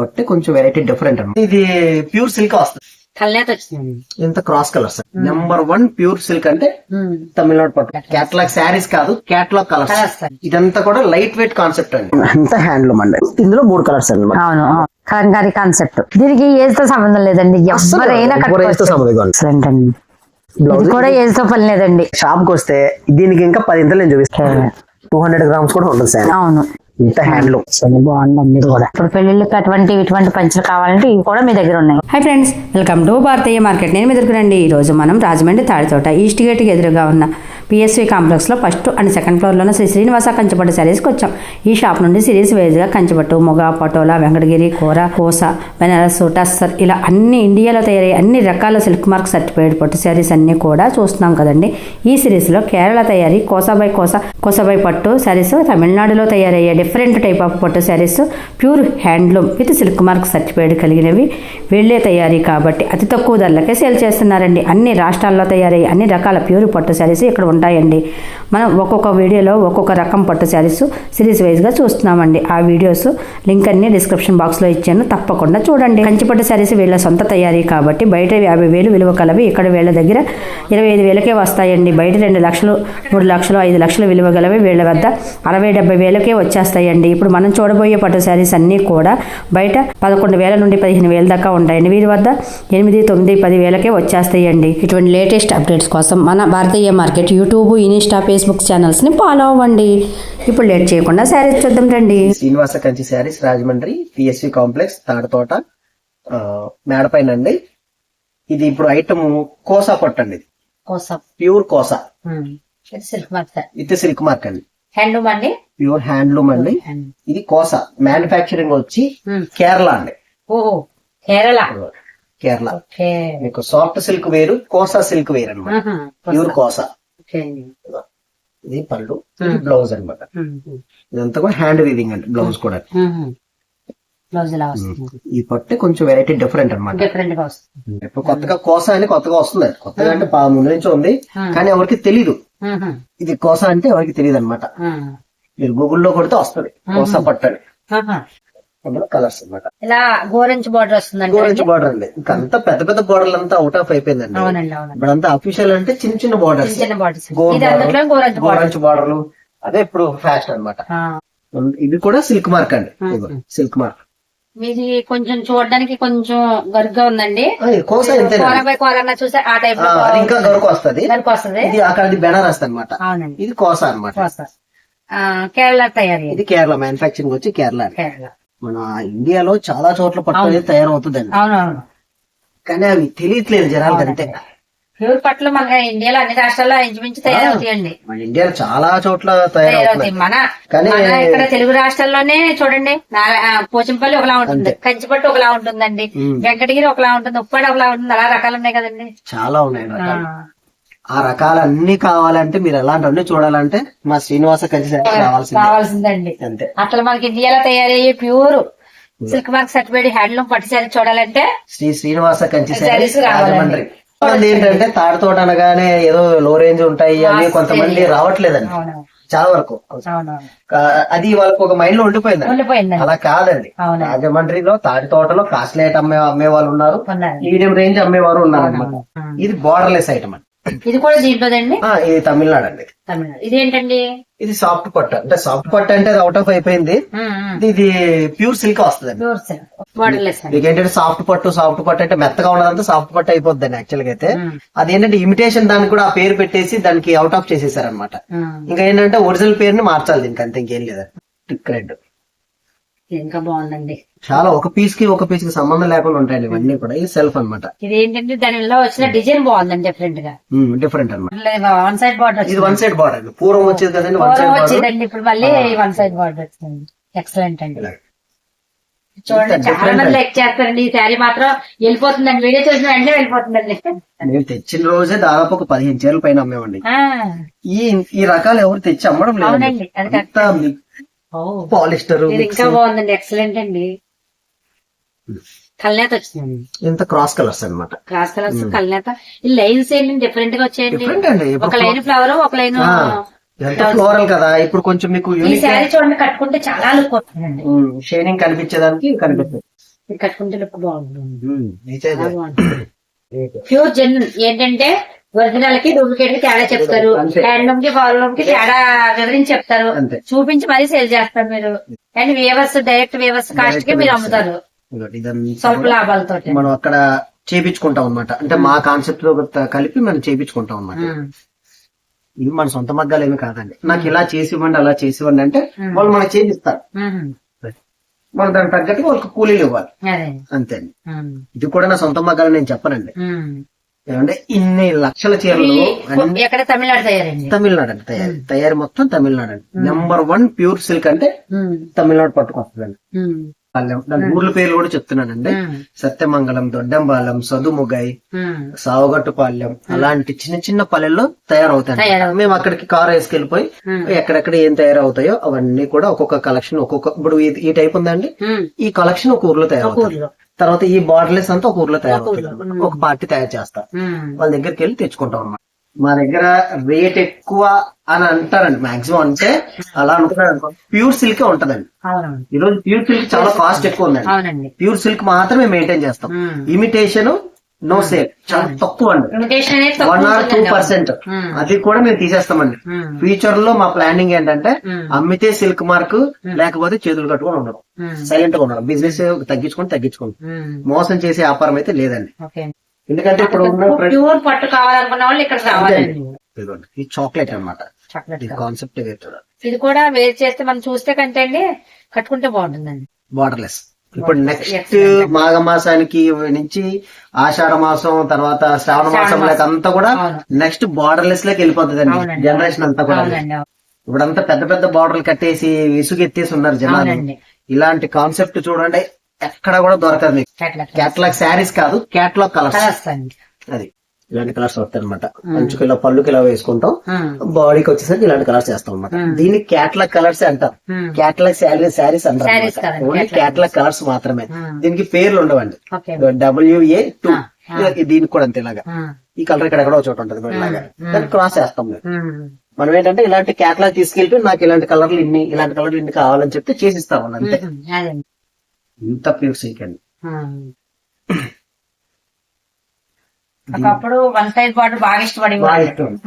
బట్టి కొంచెం variety different అన్నమాట. ఇది ప్యూర్ సిల్క్ వస్తుంది. కల్నేత ఇంత cross colours number one pure silk అంటే తమిళనాడు పట్టు. క్యాటలాగ్ శారీస్ కాదు క్యాటలాగ్ కలర్స్. ఇదంతా కూడా లైట్ వెయిట్ కాన్సెప్ట్ అండి. అంతా హ్యాండ్లూమ్ అండి. ఇందులో మూడు కలర్స్ అండి. అవును కలంకారీ కాన్సెప్ట్ దీనికి ఏజ్తో సంబంధం లేదండి. ఎవరైనా ఇది కూడా ఏజ్తో పని లేదండి. షాప్కి వస్తే దీనికి ఇంకా పది ఇంతలు నేను చూపిస్తాను. టూ హండ్రెడ్ గ్రామ్స్ కూడా ఉంటుంది సార్. అవును. ఇంత హ్యాండ్లూమ్ అసలు బాగుందండి కూడా. ఇప్పుడు పెళ్ళిళ్ళకి అటువంటి ఇటువంటి పంచులు కావాలంటే ఇవి కూడా మీ దగ్గర ఉన్నాయి. Hi friends welcome to Bharatiya market. నేను మీ దగ్గర రండి ఈరోజు మనం రాజమండ్రి తాడితోట ఈస్ట్ గేట్కి ఎదురుగా ఉన్న పిఎస్వి కాంప్లెక్స్లో ఫస్ట్ అండ్ సెకండ్ ఫ్లోర్లోనే శ్రీ శ్రీనివాస కంచిపట్టు శారీస్కి వచ్చాం. ఈ షాప్ నుండి సిరీస్ వైజ్గా కంచిపట్టు మొగ పటోలా వెంకటగిరి కూర కోస బెనారస్ టస్సర్ ఇలా అన్ని ఇండియాలో తయారయ్యే అన్ని రకాల సిల్క్ మార్క్ సర్టిఫైడ్ పట్టు శారీస్ అన్ని కూడా చూస్తున్నాం కదండి. ఈ సిరీస్లో కేరళ తయారీ కోసాబై కోస కోసాబై పట్టు శారీస్ తమిళనాడులో తయారయ్యే డిఫరెంట్ టైప్ ఆఫ్ పట్టు saris pure handloom with silk mark certified కలిగినవి వెళ్ళే తయారీ కాబట్టి అతి తక్కువ ధరలకే సేల్ చేస్తున్నారండి. అన్ని రాష్ట్రాల్లో తయారయ్యే అన్ని రకాల ప్యూర్ పట్టు శారీస్ ఇక్కడ ఉంటాయండి. మనం ఒక్కొక్క వీడియోలో ఒక్కొక్క రకం పట్టు శారీస్ సిరీస్ వైజ్గా చూస్తున్నామండి. ఆ వీడియోస్ లింక్ అన్ని డిస్క్రిప్షన్ బాక్స్లో ఇచ్చాను. తప్పకుండా చూడండి. కంచిపట్టు శారీస్ వీళ్ళ సొంత తయారీ కాబట్టి బయట యాభై వేలు విలువ కలవి ఇక్కడ వీళ్ళ దగ్గర ఇరవై ఐదు వేలకే వస్తాయండి. బయట రెండు లక్షలు మూడు లక్షలు ఐదు లక్షలు విలువ గలవి వీళ్ళ వద్ద అరవై డెబ్బై వేలకే వచ్చేస్తాయండి. ఇప్పుడు మనం చూడబోయే పట్టు శారీస్ అన్నీ కూడా బయట పదకొండు వేల నుండి పదిహేను వేల దాకా ఉంటాయండి. వీరి వద్ద ఎనిమిది తొమ్మిది పది వేలకే వచ్చేస్తాయండి. ఇటువంటి లేటెస్ట్ అప్డేట్స్ కోసం మన Bharatiya market YouTube Insta Facebook ఛానల్స్ని follow అవ్వండి. ఇప్పుడు లేట్ చేయకుండా శారీస్ చూద్దాం రండి. Srinivasa Kanchi sarees Rajahmundry PSC complex Tadathota మేడపైన అండి ఇది ఇప్పుడు ఐటమ్ కోసా పట్టు అండి ఇది. కోసం. Pure kosa. Silk mark. With silk mark అండి. హ్యాండ్లూమ్ అండి? ప్యూర్ హ్యాండ్లూమ్ అండి. ఇది కోసా. మ్యానుఫాక్చరింగ్ వచ్చి కేరళ అండి. ఓహో కేరళ. కేరళ. మీకు సాఫ్ట్ సిల్క్ వేరు కోసా సిల్క్ వేరు అనమాట ప్యూర్ కోసా. ఇది పళ్ళు బ్లౌజ్ అన్నమాట. ఇదంతా కూడా హ్యాండ్ వీవింగ్ అండి బ్లౌజ్ కూడా. ఈ పట్టు కొంచెం వెరైటీ డిఫరెంట్ వస్తుంది. ఇప్పుడు కొత్తగా కోసా అని కొత్తగా వస్తుంది. కొత్తగా అంటే పా- ముందు నుంచి ఉంది కానీ ఎవరికి తెలీదు. ఇది కోసా అంటే ఎవరికి తెలియదు అనమాట మీరు గూగుల్లో కొడితే వస్తుంది కోసా పట్టు అని. కలర్స్ అన్నమాట. ఇలా గోరెంజ్ బార్డర్ వస్తుందండి గోరెంజ్ బార్డర్ అండి. ఇంకా అంతా పెద్ద పెద్ద బార్డర్లు అంతా అవుట్ ఆఫ్ అయిపోయిందండి. అవునండి ఇప్పుడు అంతా అఫీషియల్ అంటే చిన్న చిన్న బార్డర్స్ చిన్న బార్డర్స్ గోరెంజ్ బార్డర్ గోరెంజ్ బార్డర్లు అదే ఇప్పుడు ఫ్యాషన్ అన్నమాట. ఇది కూడా సిల్క్ మార్క్ అండి. సిల్క్ మార్క్ మీది కొంచెం చూడడానికి కొంచెం గరుగ్గా ఉందండి. చూస్తే ఆ టైప్ ఇంకా దొరకు వస్తుంది. వస్తుంది. ఇది అక్కడ బెనారస్ అన్నమాట. అవునండి. ఇది కోసా. ఆ, కేరళ తయారీ ఇది కేరళ మ్యానుఫాక్చరింగ్ వచ్చి కేరళ. కేరళ. మన ఇండియాలో చాలా చోట్ల పట్టు అనేది తయారవుతుందండి. అవునవును. కానీ అవి తెలియట్లేదు జనాలకి అంతే ప్యూర్ పట్లు మన ఇండియాలో అన్ని రాష్ట్రాల్లో ఇంచుమించు తయారవుతాయండి. మన ఇండియాలో చాలా చోట్ల తయారవుతాయి. మన కానీ- మన ఇక్కడ తెలుగు రాష్ట్రాల్లోనే చూడండి నా- ఆ, పోచంపల్లి ఒకలా ఉంటుంది. కంచిపట్టు ఒకలా ఉంటుందండి. వెంకటగిరి ఒకలా ఉంటుంది. ఉప్పాడ ఒకలా ఉంటుంది. అలా రకాలు ఉన్నాయి కదండి. చాలా ఉన్నాయి రకాలు. ఆ రకాలన్నీ కావాలంటే మీరు ఎలాంటివన్నీ చూడాలంటే మా శ్రీనివాస కలిసి రావాల్సిందే కావాల్సిందండి. అంతే. అట్లా మనకి ఇండియాలో తయారయ్యే pure silk mark certified handloom పట్టు శారీ చూడాలంటే శ్రీ శ్రీనివాస కంచి శారీస్. రాజమండ్రి. ఏంటంటే తాడితోట అనగానే ఏదో లో రేంజ్ ఉంటాయి అని కొంతమంది రావట్లేదండి. చాలా వరకు. అది వాళ్ళకి ఒక మైండ్లో ఉండిపోయింది అలా కాదండి. రాజమండ్రిలో తాడి తోటలో కాస్ట్లీ ఐటమ్ అమ్మే అమ్మే వాళ్ళు ఉన్నారు. మీడియం రేంజ్ అమ్మేవారు ఉన్నారు ఇది బార్డర్లెస్ ఐటమ్ అండి. ఇది కూడా దీంట్లోదండి? ఇది తమిళనాడు అండి తమిళనాడు. ఇదేంటండి? ఇది సాఫ్ట్ పట్టు. అంటే సాఫ్ట్ పట్టు అంటే అది అవుట్ ఆఫ్ అయిపోయింది. ఇది- ప్యూర్ సిల్క్ వస్తుంది ప్యూర్ సిల్క్. మీకు ఏంటంటే సాఫ్ట్ పట్టు సాఫ్ట్ పట్టు అంటే మెత్తగా ఉన్నదంతా సాఫ్ట్ పట్టు అయిపోద్ది అండి యాక్చువల్గా అయితే. అదేంటంటే ఇమిటేషన్ దానికి కూడా ఆ పేరు పెట్టేసి దానికి అవుట్ ఆఫ్ చేసేసారు అనమాట ఇంకా ఏంటంటే ఒరిజినల్ పేరుని మార్చాలి దీనికి అంతే ఇంకేం లేదు. టిక్ రెడ్ ఇంకా బాగుందండి. చాలా ఒక పీస్కి ఒక పీస్కి సంబంధం లేకుండా ఉంటాయండి ఇవన్నీ కూడా. ఇది సెల్ఫ్ అనమాట ఇది ఏంటంటే దానిలో వచ్చిన డిజైన్ బాగుందండి డిఫరెంట్గా. డిఫరెంట్ అనమాట వన్ సైడ్ బార్డర్ ఇది వన్ సైడ్ బార్డర్ పూర్వం వచ్చేది కదండి వన్ సైడ్ బార్డర్ వచ్చిందండి ఇప్పుడు మళ్ళీ వన్ సైడ్ బార్డర్ వచ్చింది. ఎక్సలెంట్ అండి. చూడండి ఇంత చాలా different మంది లైక్ చేస్తారండి. ఈ శారీ మాత్రం వెళ్ళిపోతుందండి. వీడియో చూసిన వెంటనే వెళ్ళిపోతుందండి. మేము తెచ్చిన రోజే దాదాపు ఒక పదిహేను చీరల పైన అమ్మేవండి ఈ ఈ రకాలు ఎవరు తెచ్చి అమ్మడం లేదు పాలిస్టర్ ఇంకా బాగుందండి. ఎక్సలెంట్ అండి. కల్నేత వచ్చిందండి ఇంత క్రాస్ కలర్స్ అన్నమాట. క్రాస్ కలర్స్ కల్నేత. ఈ లైన్స్ ఏంటి డిఫరెంట్గా వచ్చాయండి. డిఫరెంట్ అండి. ఇప్పుడు ఒక లైన్ ఫ్లవర్ ఒక లైన్ ఇదంతా ఫ్లోరల్ కదా. ఇప్పుడు కొంచెం మీకు ఈ శారీ చూడండి కట్టుకుంటే చాలా లుక్ వస్తుందండి. షేడింగ్ కనిపించేదానికి కనిపిస్తుంది. కట్టుకుంటే లుక్ బాగుంటుంది. ప్యూర్ జెన్ ఏంటంటే ఒరిజినల్కి డూప్లికేట్కి తేడా చెప్తారు. హ్యాండ్లూమ్కి పవర్లూమ్కి తేడా వివరించి చెప్తారు. చూపించి మరీ సేల్ చేస్తారు మీరు. అండ్ వేవర్స్ డైరెక్ట్ వేవర్స్ కాస్ట్కి మీరు అమ్ముతారు. మనం అక్కడ చేపించుకుంటాం అనమాట అంటే మా కాన్సెప్ట్తో త- కలిపి మనం చేపించుకుంటాం అనమాట ఇవి మన సొంత మగ్గాలు ఏమి కాదండి. నాకు ఇలా చేసి ఇవ్వండి అలా చేసి ఇవ్వండి అంటే వాళ్ళు మనకి చేపిస్తారు. మనం దానికి తగ్గట్టు వాళ్ళకి కూలీలు ఇవ్వాలి. అంతే అండి ఇది కూడా నా సొంత మగ్గాలు నేను చెప్పనండి. ఏమంటే ఇన్ని లక్షల చీరలు ఎక్కడ తమిళనాడు తయారండి తమిళనాడు అండి తయారీ. తయారీ మొత్తం తమిళనాడు అండి. నెంబర్ వన్ ప్యూర్ సిల్క్ అంటే తమిళనాడు పట్టుకొస్తుందండి. పాలెం. దాని ఊర్ల పేర్లు కూడా చెప్తున్నానండి. సత్యమంగళం దొడ్డంబాలెం సదుముగై సావగట్టుపాలెం అలాంటి చిన్న చిన్న పల్లెల్లో తయారవుతాయి. మేము అక్కడికి కార్ వేసుకెళ్ళిపోయి ఎక్కడెక్కడ ఏం తయారవుతాయో అవన్నీ కూడా ఒక్కొక్క కలెక్షన్ ఒక్కొక్క ఇప్పుడు ఈ- టైప్ ఉందండి. ఈ కలెక్షన్ ఒక ఊర్లో తయారవుతుంది. తర్వాత ఈ బాటిల్స్ అంతా ఒక ఊర్లో తయారవుతుంది ఒక పార్టీ తయారు చేస్తారు వాళ్ళ దగ్గరికి వెళ్ళి తెచ్చుకుంటాం అన్నమాట. మా దగ్గర రేట్ ఎక్కువ అని అంటారండి. మాక్సిమం అంటే అలా అనుకున్నాడు ప్యూర్ సిల్క్ ఉంటదండి. ఈ రోజు ప్యూర్ సిల్క్ చాలా కాస్ట్ ఎక్కువ ఉందండి. ప్యూర్ సిల్క్ మాత్రమే మెయింటైన్ చేస్తాం. ఇమిటేషన్ నో సేల్ చాలా తక్కువ అండి. One or two. పర్సెంట్. అది కూడా మేము తీసేస్తామండి. ఫ్యూచర్లో మా ప్లానింగ్ ఏంటంటే. అమ్మితే సిల్క్ మార్క్ లేకపోతే చేతులు కట్టుకొని ఉండడం. సైలెంట్గా ఉండడం. బిజినెస్ తగ్గించుకొని తగ్గించుకోండి. మోసం చేసే వ్యాపారం అయితే లేదండి. ఎందుకంటే ఇప్పుడు ప్యూర్ పట్టు కావాలనుకున్న వాళ్ళు ఇక్కడ ఇదిగోండి, ఇది చాక్లెట్ అన్నమాట. చాక్లెట్ కాన్సెప్ట్ ఇది కూడా వేర్ చేస్తే మనం చూస్తే కంటే అండి కట్టుకుంటే బాగుంటుందండి. బార్డర్లెస్ ఇప్పుడు నెక్స్ట్ మాఘ మాసానికి నుంచి ఆషాఢ మాసం తర్వాత శ్రావణ మాసం లేక అంతా కూడా. నెక్స్ట్ బార్డర్లెస్లోకి వెళ్ళిపోతుందండి. అవునండి. జనరేషన్ అంతా కూడా. ఇప్పుడంతా పెద్ద పెద్ద బార్డర్లు కట్టేసి విసుగెత్తేసి ఉన్నారు జనాలు. ఇలాంటి కాన్సెప్ట్ చూడండి ఎక్కడ కూడా దొరకదు మీకు. క్యాట్లాగ్ శారీస్ కాదు క్యాట్లాగ్ కలర్స్ అండి. అది. ఇలాంటి కలర్స్ వస్తాయి అనమాట మంచుకి ఇలా పళ్ళుకి ఇలా వేసుకుంటాం. బాడీకి వచ్చేసరికి ఇలాంటి కలర్స్ చేస్తాం అనమాట దీన్ని క్యాట్లాగ్ కలర్స్ అంటారు. క్యాట్లాగ్ శారీ శారీస్ అంటారు ఓన్లీ క్యాట్లాగ్ కలర్స్. మాత్రమే. దీనికి పేర్లు ఉండవండి. WA two. దీనికి కూడా అంతే ఇలాగా. ఈ కలర్ ఇక్కడ ఎక్కడో చోట ఉంటుంది ఇలాగా. దాన్ని క్రాస్ చేస్తాం. మనం ఏంటంటే ఇలాంటి క్యాట్లాగ్ తీసుకెళ్ళి నాకు ఇలాంటి కలర్లు ఇన్ని ఇలాంటి కలర్లు ఇన్ని కావాలని చెప్తే చేసిస్తాం అంతే. ఇంత ప్యూర్ సిల్క్ అండి. Hmm. ఒకప్పుడు వన్ సైడ్ బార్డర్ బాగా ఇష్టపడి.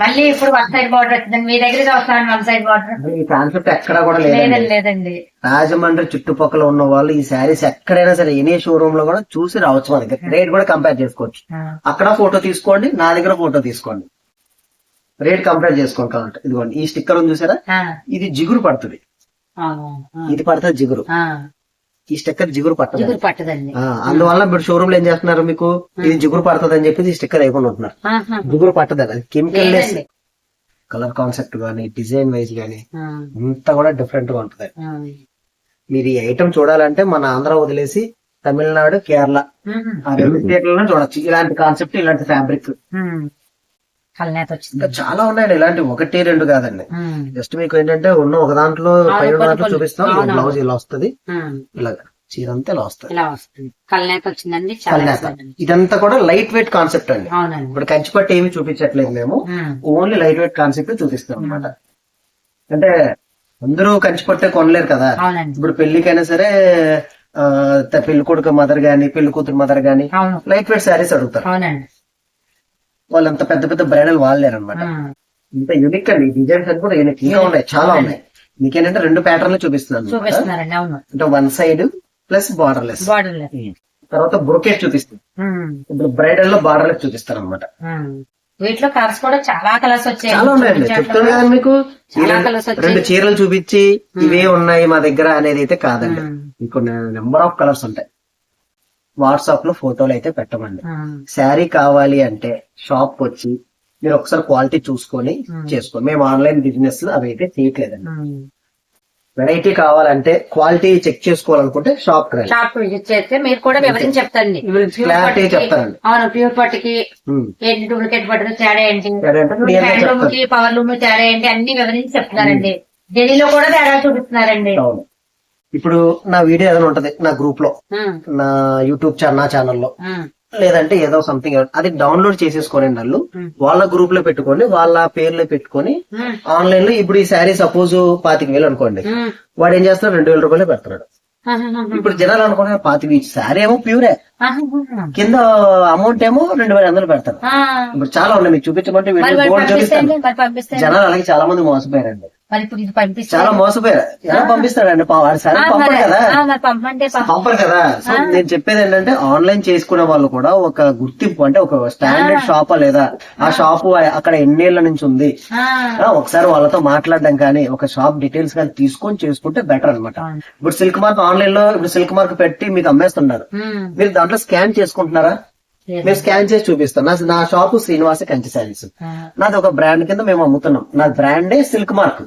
మళ్ళీ ఇప్పుడు వన్ సైడ్ బార్డర్ వచ్చిందండి మీ దగ్గర వస్తాను వన్ సైడ్ బార్డర్ ఈ కాన్సెప్ట్ ఎక్కడా కూడా లేదండి. లేదండి రాజమండ్రి చుట్టుపక్కల ఉన్న వాళ్ళు ఈ శారీస్ ఎక్కడైనా సరే ఎనీ షోరూమ్లో కూడా చూసి రావచ్చు మన దగ్గర. రేట్ కూడా కంపేర్ చేసుకోవచ్చు. అక్కడ ఫోటో తీసుకోండి నా దగ్గర ఫోటో తీసుకోండి. రేట్ కంపేర్ చేసుకోండి కాబట్టి ఇదిగోండి ఈ స్టిక్కర్ ఉంది చూసారా. ఇది జిగురు పడుతుంది. ఇది పడుతుంది జిగురు. ఈ స్టిక్కర్ జిగురు పట్టదు జిగురు పట్టదండి. ఆ, అందువల్ల ఇప్పుడు షోరూమ్లో ఏం చేస్తున్నారు మీకు? ఇది జిగురు పడుతుంది అని చెప్పి ఈ స్టిక్కర్ అయిపోయి ఉంటున్నారు. జిగురు పట్టదు అది కెమికల్ లెస్. కలర్ కాన్సెప్ట్ గానీ డిజైన్ వైజ్ గానీ. అంతా కూడా డిఫరెంట్గా ఉంటుంది. మీరు ఈ ఐటమ్ చూడాలంటే మన ఆంధ్ర వదిలేసి తమిళనాడు కేరళ. ఆ రెండు స్టేట్లలో చూడొచ్చు. ఇలాంటి కాన్సెప్ట్ ఇలాంటి ఫ్యాబ్రిక్ కలనేత వచ్చింది. చాలా ఉన్నాయండి. ఇలాంటి ఒకటి రెండు కాదండి. జస్ట్ మీకు ఏంటంటే ఉన్న ఒక దాంట్లో పై దాంట్లో. చూపిస్తాం. బ్లౌజ్ ఇలా వస్తుంది. ఇలాగా. చీర అంతా ఇలా వస్తుంది. ఇలా వస్తుంది. కలనేత వచ్చిందండి. కల్నేత. ఇదంతా కూడా లైట్ వెయిట్ కాన్సెప్ట్ అండి. ఇప్పుడు కంచిపట్టు ఏమి చూపించట్లేదు మేము. ఓన్లీ లైట్ వెయిట్ కాన్సెప్ట్ చూపిస్తాం అనమాట అంటే అందరూ కంచిపట్టే కొనలేరు కదా. ఇప్పుడు పెళ్ళికైనా సరే పెళ్ళి కొడుకు మదర్ గాని పెళ్ళి కూతురు మదర్ గాని లైట్ వెయిట్ శారీస్ అడుగుతారు. అవునండి. వాళ్ళు అంత పెద్ద పెద్ద బ్రైడల్ వాడలేరు అనమాట. ఇంత యూనిక్ అండి. డిజైన్స్ అని కూడా యూనిక్ ఇంకా ఉన్నాయి? చాలా ఉన్నాయి. మీకేంటంటే రెండు ప్యాటర్న్లు చూపిస్తున్నాను అంటే one side plus borderless border తర్వాత బ్రొకెట్ చూపిస్తుంది. ఇప్పుడు బ్రైడల్లో బార్డర్లెస్ చూపిస్తారు అనమాట వీటిలో కలర్స్ కూడా చాలా కలర్స్ వచ్చాయి. చాలా ఉన్నాయండి. చెప్తాను కదా మీకు. రెండు- చీరలు చూపించి ఇవే ఉన్నాయి మా దగ్గర అనేది అయితే కాదండి. మీకు నెంబర్ ఆఫ్ కలర్స్ ఉంటాయి. వాట్సాప్లో ఫోటోలు అయితే పెట్టమండి. Hmm. శారీ కావాలి అంటే షాప్ వచ్చి మీరు ఒకసారి క్వాలిటీ చూసుకొని చేసుకోండి మేము ఆన్లైన్ బిజినెస్లో అవి అయితే చేయట్లేదండి Hmm. వెరైటీ కావాలంటే క్వాలిటీ చెక్ చేసుకోవాలనుకుంటే షాప్ షాప్ విజిట్ చేస్తే మీరు కూడా వివరించి చెప్తారండి పట్టుకి- చెప్తారండి. అవును ప్యూర్ పట్టుకి ఉమ్. ఏంటి డూప్లికేట్ పట్టుకు తేడా ఏంటి? పవర్ లూమ్ తేడా ఏంటి? అన్ని వివరించి చెప్తున్నారండి. ఢిల్లీలో కూడా తేడా చూపిస్తున్నారండి. అవును. ఇప్పుడు నా వీడియో ఏదైనా ఉంటది నా గ్రూప్లో నా యూట్యూబ్ ఛానల్ నా ఛానల్లో లేదంటే ఏదో సంథింగ్ అది డౌన్లోడ్ చేసేసుకోండి వాళ్ళు వాళ్ళ గ్రూప్లో పెట్టుకొని వాళ్ళ పేర్లో పెట్టుకొని ఆన్లైన్లో ఇప్పుడు ఈ శారీ సపోజ్ పాతిక వేలు అనుకోండి. వాడు ఏం చేస్తున్నాడు? రెండు వేల రూపాయలు పెడుతున్నాడు. ఇప్పుడు జనాలు అనుకునే పాతి బీచ్ శారీ ఏమో ప్యూరే కింద అమౌంట్ ఏమో రెండు వేల వందలు పెడతారు. ఇప్పుడు చాలా ఉన్నాయి మీకు చూపించమంటే జనాలు అలాగే చాలా మంది మోసపోయారండి. మరి ఇప్పుడు ఇది పంపిస్తాను చాలా మోసపోయారు ఎలా పంపిస్తాడండి? పా- వాడి సరే పంపరు కదా. పంపంటే పంపరు కదా. సో నేను చెప్పేది ఏంటంటే ఆన్లైన్ చేసుకునే వాళ్ళు కూడా ఒక గుర్తింపు అంటే ఒక స్టాండర్డ్ షాపా లేదా? ఆ షాపు అక్కడ ఎన్నేళ్ళ నుంచి ఉంది. ఒకసారి వాళ్ళతో మాట్లాడడం కానీ ఒక షాప్ డీటెయిల్స్ కానీ తీసుకొని చేసుకుంటే బెటర్ అన్నమాట. ఇప్పుడు సిల్క్ మార్క్ ఆన్లైన్లో ఇప్పుడు సిల్క్ మార్క్ పెట్టి మీకు అమ్మేస్తున్నారు. మీరు దాంట్లో స్కాన్ చేసుకుంటున్నారా. మీరు స్కాన్ చేసి చూపిస్తాను. నా నా షాపు శ్రీనివాస కంచి శారీస్. నాది ఒక బ్రాండ్ కింద మేము అమ్ముతున్నాం. నా బ్రాండే సిల్క్ మార్క్.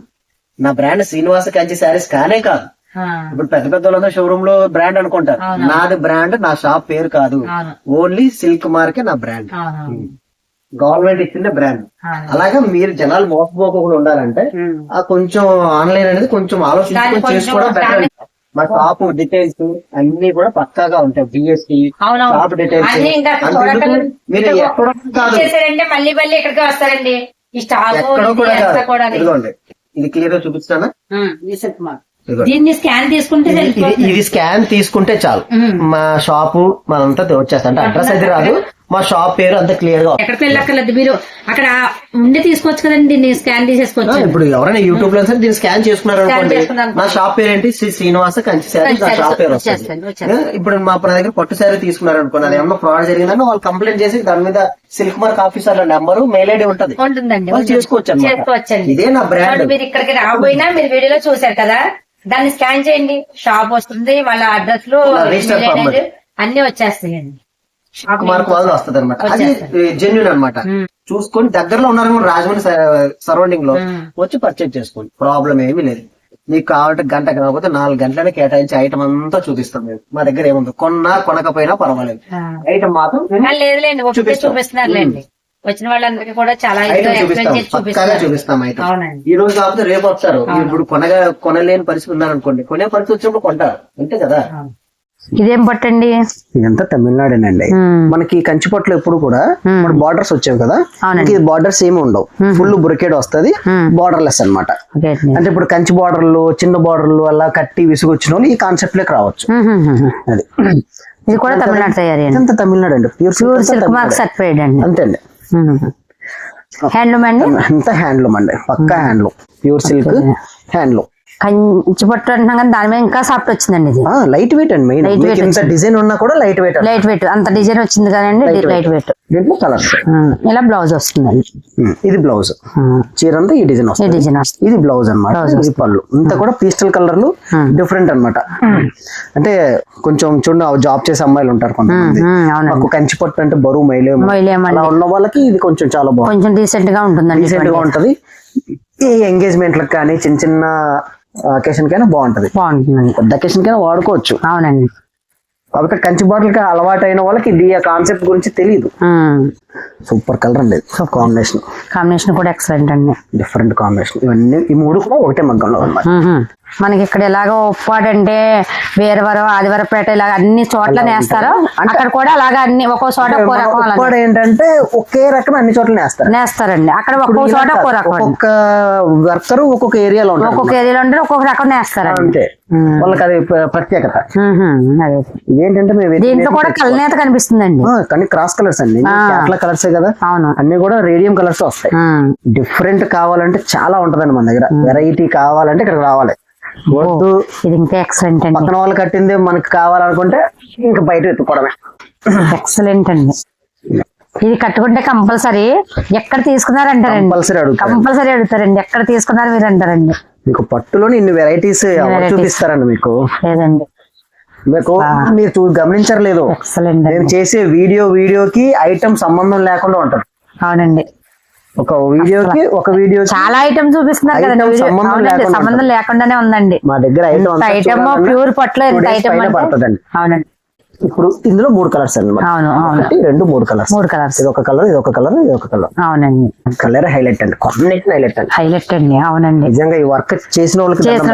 నా బ్రాండ్ శ్రీనివాస కంచి శారీస్ కానే కాదు. ఇప్పుడు పెద్ద పెద్ద వాళ్ళందరూ షోరూమ్లో బ్రాండ్ అనుకుంటారు. నాది బ్రాండ్ నా షాప్ పేరు కాదు. ఓన్లీ సిల్క్ మార్కే నా బ్రాండ్ గవర్నమెంట్ ఇచ్చిన బ్రాండ్. అలాగే మీరు జనాలు మోసపోకుండా ఉండాలంటే. ఆ కొంచెం ఆన్లైన్ అనేది కొంచెం ఆలోచించుకొని చేసుకోవడం బెటర్ మా షాప్ డీటెయిల్స్ అన్ని కూడా పక్కాగా ఉంటాయి. బిఎస్సి. Shop details. మీరు ఎక్కడో కాదు. మళ్ళీ మళ్ళీ ఎక్కడికి వస్తారండి. ఎక్కడో కూడా ఇదిగోండి. ఇది క్లియర్గా చూపిస్తానా. దీన్ని స్కాన్ తీసుకుంటే ఇది- స్కాన్ తీసుకుంటే చాలు. మా షాపు మనంతా వచ్చేస్తా. అంటే అడ్రస్ అయితే రాదు. మా షాప్ పేరు అంత క్లియర్గా ఎక్కడికి వెళ్ళక్కర్లేదు మీరు అక్కడ ఉండి తీసుకోవచ్చు కదండి దీన్ని స్కాన్ తీసేసుకోవచ్చు. ఇప్పుడు ఎవరైనా యూట్యూబ్లో దీన్ని స్కాన్ చేసుకున్నారు అనుకోండి. నా షాప్ పేరు ఏంటి? శ్రీ శ్రీనివాస కంచి శారీ. నా షాప్ పేరు వస్తుంది. ఇప్పుడు మా దగ్గర పట్టు శారీ తీసుకున్నారు అనుకోండి. అది ఏమన్నా ఫ్రాడ్ జరిగిందని వాళ్ళు కంప్లైంట్ చేసి దాని మీద silk mark officer number mail ID ఉంటది. ఉంటుందండి వాళ్ళు చేసుకోవచ్చు అన్నమాట. చేసుకోవచ్చండి. ఇదే నా బ్రాండ్ మీరు ఇక్కడికి రాబోయినా మీరు వీడియోలో చూసారు కదా? దాన్ని స్కాన్ చేయండి. షాప్ వస్తుంది వాళ్ళ అడ్రస్లో అన్ని వచ్చేస్తాయండి. మార్క్ వాళ్ళు వస్తుంది అనమాట అది జెన్యున్ అనమాట చూసుకొని దగ్గరలో ఉన్నారు రాజమండ్రి సరౌండింగ్లో. వచ్చి పర్చేజ్ చేసుకోండి. ప్రాబ్లం ఏమీ లేదు. మీకు కావాలంటే గంట కాకపోతే నాలుగు గంటలనే కేటాయించి ఐటమ్ అంతా చూపిస్తాం మేము. మా దగ్గర ఏముంది? కొన్నా కొనకపోయినా పర్వాలేదు. ఐటమ్ మాత్రం చూపిస్తాం. వచ్చిన వాళ్ళందరికీ కూడా చాలా చూపిస్తాం. ఐటమ్ ఈ రోజు కాకపోతే రేపు వస్తారు. ఇప్పుడు కొనగా కొనలేని పరిస్థితి ఉన్నారనుకోండి కొనే పరిస్థితి వచ్చినప్పుడు కొంటారు. అంతే కదా? ఇదేం పట్టండి ఇదంతా తమిళనాడేనండి. మనకి కంచిపట్లు ఎప్పుడు కూడా మన బార్డర్స్ వచ్చేవి కదా. మనకి బార్డర్స్ ఏమి ఉండవు. ఫుల్ బ్రొకేడ్ వస్తది. బార్డర్ లెస్ అనమాట. అంటే ఇప్పుడు కంచి బార్డర్లు చిన్న బార్డర్లు అలా కట్టి విసుగొచ్చిన వాళ్ళు ఈ కాన్సెప్ట్లోకి రావచ్చు. అది. ఇది కూడా తమిళనాడు తయారీ అండి. ఇదంతా తమిళనాడు అండి pure pure silk mark certified అండి. అంతే అండి హ్యాండ్లూమ్ అండి? అంతా హ్యాండ్లూమ్ అండి. పక్కా handloom pure silk handloom Kanchi పట్టు అంటున్నాం కానీ దాని మీద ఇంకా సాఫ్ట్ వచ్చిందండి ఇది. లైట్ వెయిట్ అండి మెయిన్ Light weight ఇంత డిజైన్ ఉన్నా కూడా లైట్ వెయిట్ లైట్ వెయిట్ అంత డిజైన్ వచ్చింది కదండి లైట్ వెయిట్ దీంట్లో కలర్స్ ఇలా బ్లౌజ్ వస్తుందండి. ఇది బ్లౌజ్ చీర అంతా ఈ డిజైన్ ఈ వస్తుంది. డిజైన్ ఇది బ్లౌజ్ అన్నమాట. ఇది పళ్ళు. ఇంత కూడా పీస్టల్ కలర్లు డిఫరెంట్ అన్నమాట. అంటే కొంచెం చూడండి జాబ్ చేసే అమ్మాయిలు ఉంటారు కొంతమంది. మాకు కంచి పట్టు అంటే బరువు మైలేము. అలా ఉన్న వాళ్ళకి ఇది కొంచెం చాలా బాగుంది కొంచెం డీసెంట్గా ఉంటుందండి రీసెంట్గా ఉంటది. ఈ ఎంగేజ్మెంట్లకు కానీ చిన్న చిన్న అకేషన్ కైనా బాగుంటది. బాగుంటుందండి పెద్ద అకేషన్ కైనా వాడుకోవచ్చు. అవునండి. కాబట్టి కంచి బాటిల్కి అలవాటు అయిన వాళ్ళకి ఇది ఆ కాన్సెప్ట్ గురించి తెలియదు సూపర్ కలర్ అండి కాంబినేషన్ కాంబినేషన్ కూడా ఎక్సలెంట్ అండి. డిఫరెంట్ కాంబినేషన్ ఇవన్నీ ఈ మూడు కూడా ఒకటే మగ్గంలో అన్నమాట మ్మ్. మనకి ఇక్కడ ఎలాగో ఉప్పాడు అంటే వీరవరం ఆదివారపేట ఇలాగ అన్ని చోట్ల నేస్తారో. అక్కడ కూడా అలాగా అన్ని ఒక్కో చోట ఉప్పాడు ఏంటంటే ఒకే రకం అన్ని చోట్ల నేస్తారు. నేస్తారండి. అక్కడ ఒక్కో చోట ఒక్కో రకం. ఒక్కొక్క వర్కర్ ఒక్కొక్క ఏరియాలో ఉంటారు ఒక్కొక్క ఏరియాలో ఉంటే ఒక్కొక్క రకం నేస్తారండి. అంతే. వాళ్ళకి అది ప్ర- ప్రత్యేకత. ఇదేంటంటే వెతికి దీంట్లో కూడా కలనేత కనిపిస్తుందండి. కానీ క్రాస్ కలర్స్ అండి. కేటల కలర్స్ కదా. అవును. అన్ని కూడా రేడియం కలర్స్ వస్తాయి. డిఫరెంట్ కావాలంటే చాలా ఉంటదండి మన దగ్గర. వెరైటీ కావాలంటే ఇక్కడికి రావాలి. వద్దు ఇది ఇంకా ఎక్సలెంట్ అండి. పక్కన వాళ్ళు కట్టింది మనకి కావాలనుకుంటే ఇంకా బయట ఎత్తుకోవడమే ఎక్సలెంట్ అండి. ఇది కట్టుకుంటే కంపల్సరీ ఎక్కడ తీసుకున్నారంటారండి? కంపల్సరీ అడుగుతారు కంపల్సరీ అడుగుతారండి. ఎక్కడ తీసుకున్నారు మీరు అంటారండి మీకు పట్టులోని ఇన్ని వెరైటీస్. చూపిస్తారండి మీకు. లేదండి. మీకు మీరు చూ గమనించరు లేదు నేను చేసే వీడియో వీడియోకి ఐటమ్ సంబంధం లేకుండా ఉంటుంది. అవునండి. ఒక వీడియోకి ఒక వీడియో చాలా ఐటమ్ చూపిస్తున్నారు కదండి. సంబంధం లేకుండానే ఉందండి. మా దగ్గర ఐటమ్ ప్యూర్ పట్లో పడుతుందండి. అవునండి. ఇప్పుడు ఇందులో మూడు కలర్స్ అన్నమాట. అవును అవును. ఒకటి రెండు మూడు కలర్స్ మూడు కలర్స్ ఇది ఒక కలర్ ఇది ఒక కలర్ ఇది ఒక కలర్ అవునండి. కలర్ హైలైట్ అండి. కాంబినేషన్ హైలైట్ అండి. హైలైట్ అండి అవునండి. నిజంగా ఈ వర్క్ చేసిన వాళ్ళకి చేసిన.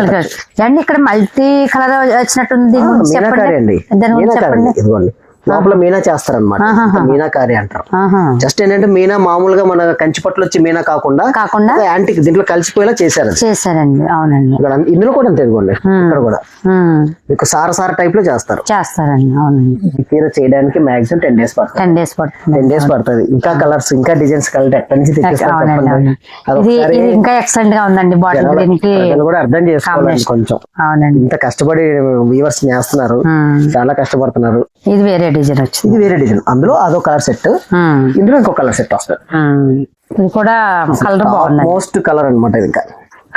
అండి ఇక్కడ మల్టీ కలర్ వచ్చినట్టుంది చెప్పండి. ఇదిగోండి. లోపల మీనా చేస్తారన్నమాట. ఆహాహా. మీనాకారి అంటారు. జస్ట్ ఏంటంటే మీనా మామూలుగా మన కంచి పట్లు వచ్చి మీనా కాకుండా కాకుండా యాంటిక్ దీంట్లో కలిసిపోయేలా చేశారు. చేశారండి. అవునండి. ఇందులో కూడా అంతే ఇదిగోండి. ఇక్కడ కూడా. మీకు సార సార టైప్లో చేస్తారు. చేస్తారండి. అవునండి. చీర చేయడానికి మాక్సిమం టెన్ డేస్ పడుతుంది. టెన్ డేస్ పడుతుంది. టెన్ డేస్ పడుతుంది. ఇంకా కలర్స్ ఇంకా డిజైన్స్ కలిసి ఎక్కడి నుంచి ఇది ఇంకా ఎక్సలెంట్గా ఉందండి బాటిల్ కూడా అర్థం Combination. కొంచెం. అవునండి. ఇంత కష్టపడి వ్యూవర్స్ చేస్తున్నారు. చాలా కష్టపడుతున్నారు. ఇది వేరే డిజైన్ వచ్చింది ఇది వేరే డిజైన్. అందులో అదో కలర్ సెట్. ఇందులో ఇంకో కలర్ సెట్ వస్తుంది. ఇది కూడా కలర్ బాగుందండి. మోస్ట్ కలర్ అన్నమాట ఇది ఇంకా.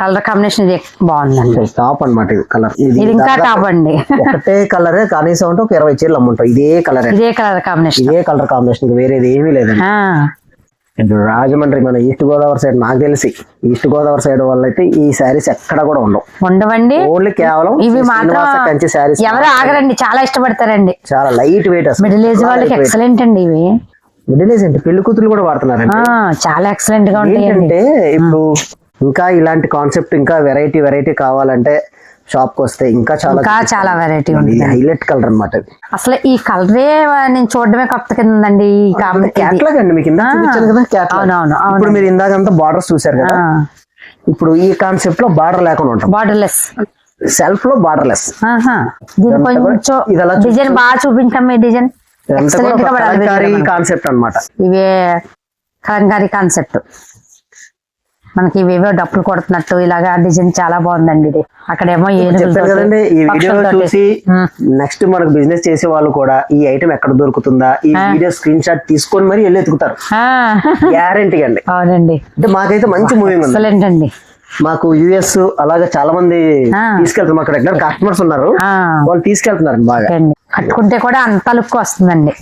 కలర్ కాంబినేషన్ ఇది బాగుందండి. టాప్ అన్నమాట ఇది కలర్. ఇది ఇంకా టాప్ అండి. ఒకటే కలరే కనీసం అంటే ఒక ఇరవై చీరలు అమ్ముంటాయి ఇదే కలర్. ఇదే కలర్ కాంబినేషన్. ఇదే కలర్ కాంబినేషన్ వేరేది ఏమీ లేదండి. రాజమండ్రి మన ఈస్ట్ గోదావరి సైడ్ నాకు తెలిసి ఈస్ట్ గోదావరి సైడ్ వల్ల అయితే ఈ శారీస్ ఎక్కడ కూడా ఉండవు. ఉండవండి. ఓన్లీ కేవలం ఇవి మాత్రం కంచి శారీస్ ఎవరు ఆగరండి చాలా ఇష్టపడతారండి. చాలా లైట్ వెయిట్ మిడిల్ ఏజ్ వాళ్ళకి ఎక్సలెంట్ అండి ఇవి. మిడిల్ ఏజ్ అంటే పెళ్ళి కూతురు కూడా వాడుతున్నారండి. ఆ, చాలా ఎక్సలెంట్గా ఉంటాయండి. ఏంటంటే ఇప్పుడు ఇంకా ఇలాంటి కాన్సెప్ట్ ఇంకా వెరైటీ వెరైటీ కావాలంటే షాప్కి వస్తే ఇంకా చాలా ఇంకా చాలా వెరైటీ ఉంటుంది. హైలైట్ కలర్ అనమాట అసలు ఈ కలరే నేను చూడడమే కొత్త కింద ఉందండి ఈ కాంబి- ఇది. క్యాట్లాగ్ అండి మీకు ఇందాక చూపించాను కదా క్యాట్లాగ్ అవునవును, అవును. ఇప్పుడు మీరు ఇందాకంతా బార్డర్స్ చూసారు కదా. ఇప్పుడు ఈ కాన్సెప్ట్లో బార్డర్ లేకుండా ఉంటాం. బార్డర్లెస్ సెల్ఫ్లో బార్డర్లెస్. దీని కొంచెం డిజైన్ బాగా చూపించమ్మా ఈ డిజైన్. కాన్సెప్ట్ అన్నమాట. ఇవే కలంకారీ కాన్సెప్ట్ మనకి ఇవేవో డప్పులు కొడుతున్నట్టు ఇలాగా డిజైన్ చాలా బాగుందండి ఇది. అక్కడేమో చెప్పాను కదండి ఈ వీడియో పక్షులతోటి. చూసి. నెక్స్ట్ మనకు బిజినెస్ చేసే వాళ్ళు కూడా ఈ ఐటమ్ ఎక్కడ దొరుకుతుందా? ఈ వీడియో స్క్రీన్ షాట్ తీసుకొని మరి వెళ్ళి ఎత్తుకుతారు గ్యారంటీ అండి. అవునండి. అంటే మాకైతే మంచి మూవింగ్ ఉంది. ఎక్సలెంట్ అండి. మాకు యుఎస్ అలాగే చాలా మంది. తీసుకెళ్తారు. మాకు రెగ్యులర్ కస్టమర్స్ ఉన్నారు. వాళ్ళు తీసుకెళ్తున్నారు బాగా. కట్టుకుంటే కూడా అంత లుక్ వస్తుందండి.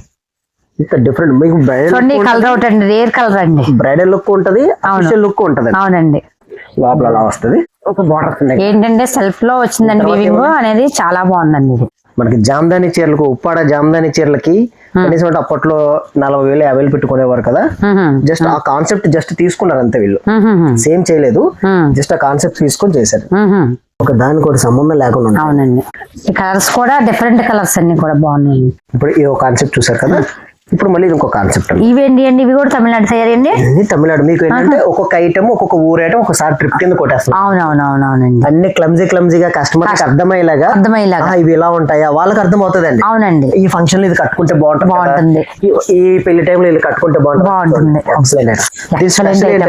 ఇంత డిఫరెంట్ మీకు బ్రైడల్ కలర్ అవుట్ అండి రేర్ కలర్ అండి. బ్రైడల్ లుక్ ఉంటది అఫీషియల్ లుక్ ఉంటది అవునండి. లోపల అలా వస్తది. ఒక బార్డర్ ఏంటంటే సెల్ఫ్లో వచ్చిందండి వీవింగ్ అనేది చాలా బాగుందండి ఇది. మనకి జామ్దాని చీరలకు ఉప్పాడ జామ్దాని చీరలకి కనీసం అప్పట్లో నలభై వేలు యాభై వేలు పెట్టుకునేవారు కదా. జస్ట్ ఆ కాన్సెప్ట్ జస్ట్ తీసుకున్నారు అంతే వీళ్ళు. సేమ్ చేయలేదు. జస్ట్ ఆ కాన్సెప్ట్ తీసుకొని చేశారు. ఒక దానికి ఒకటి సంబంధం లేకుండా. అవునండి. కలర్స్ కూడా డిఫరెంట్ కలర్స్ అన్ని కూడా బాగున్నాయి ఇప్పుడు ఈ కాన్సెప్ట్ చూసారు కదా? ఇప్పుడు మళ్ళీ ఇది ఇంకో కాన్సెప్ట్ అండి. ఇవేంటి అండి? ఇవి కూడా తమిళనాడు తయారండి అన్ని తమిళనాడు. మీకు ఏంటంటే ఒక్కొక్క ఐటమ్ ఒక్కొక్క ఊరు ఐటమ్ ఒకసారి ట్రిప్ కింద కొట్టేస్తాం అవునవునవునవునండి. అన్ని క్లమ్జీ క్లమ్జీగా కస్టమర్ అర్థమయ్యేలాగా అర్థమయ్యేలాగా. "ఆ, ఇవి ఇలా ఉంటాయా? వాళ్ళకి అర్థం అవుతుందండి అవునండి. ఈ ఫంక్షన్లో ఇది కట్టుకుంటే బాగుంటుంది. బాగుంటుంది. ఈ- పెళ్ళి టైంలో ఇది కట్టుకుంటే బాగుంటుంది. బాగుంటుంది.